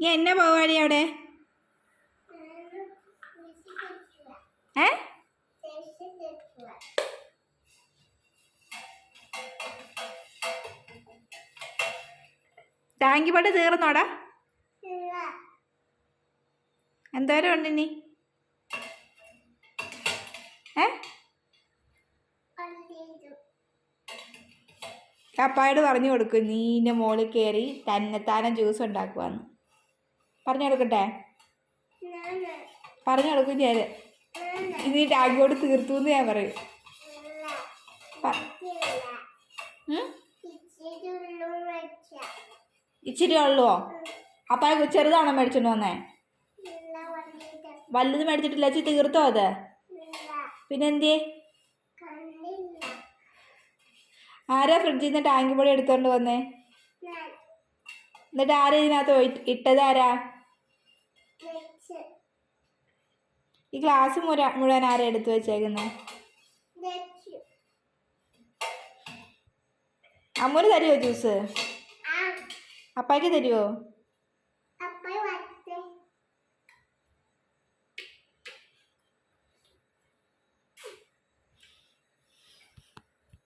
ഈ എന്നാ പോവാടി അവിടെ? ഏ? ടാങ്കി പട്ട് തീർന്നോടാ. എന്തോരം ഉണ്ട് ഇനി? ഏ? അപ്പായോട് പറഞ്ഞു കൊടുക്കും നീന്റെ മോളിൽ കയറി തന്നെത്താനെ ജ്യൂസ് ഉണ്ടാക്കുവാന്ന്. പറഞ്ഞു കൊടുക്കട്ടെ പറഞ്ഞു കൊടുക്കും ഞാൻ ഇനി ടാഗിയോട് തീർത്തു എന്ന് ഞാൻ പറയും? ഇച്ചിരി ഉള്ളുവോ അപ്പം ചെറുതാണോ മേടിച്ചോണ്ട് വന്നേ? വലുത് മേടിച്ചിട്ടില്ല ചേച്ചി തീർത്തോ അത്? പിന്നെന്തേ ആരാ ഫ്രിഡ്ജിൽ നിന്ന് ടാങ്കി പൊടി എടുത്തോണ്ട് വന്നേ? എന്നിട്ട് ആരാ ഇതിനകത്ത് ഇട്ടത് ആരാ? ഈ ഗ്ലാസ് മുഴുവൻ ആരാ എടുത്തു വെച്ചേക്കുന്നത് അമ്മൂര് തരുമോ ജ്യൂസ് അപ്പായ്ക്ക് തരുമോ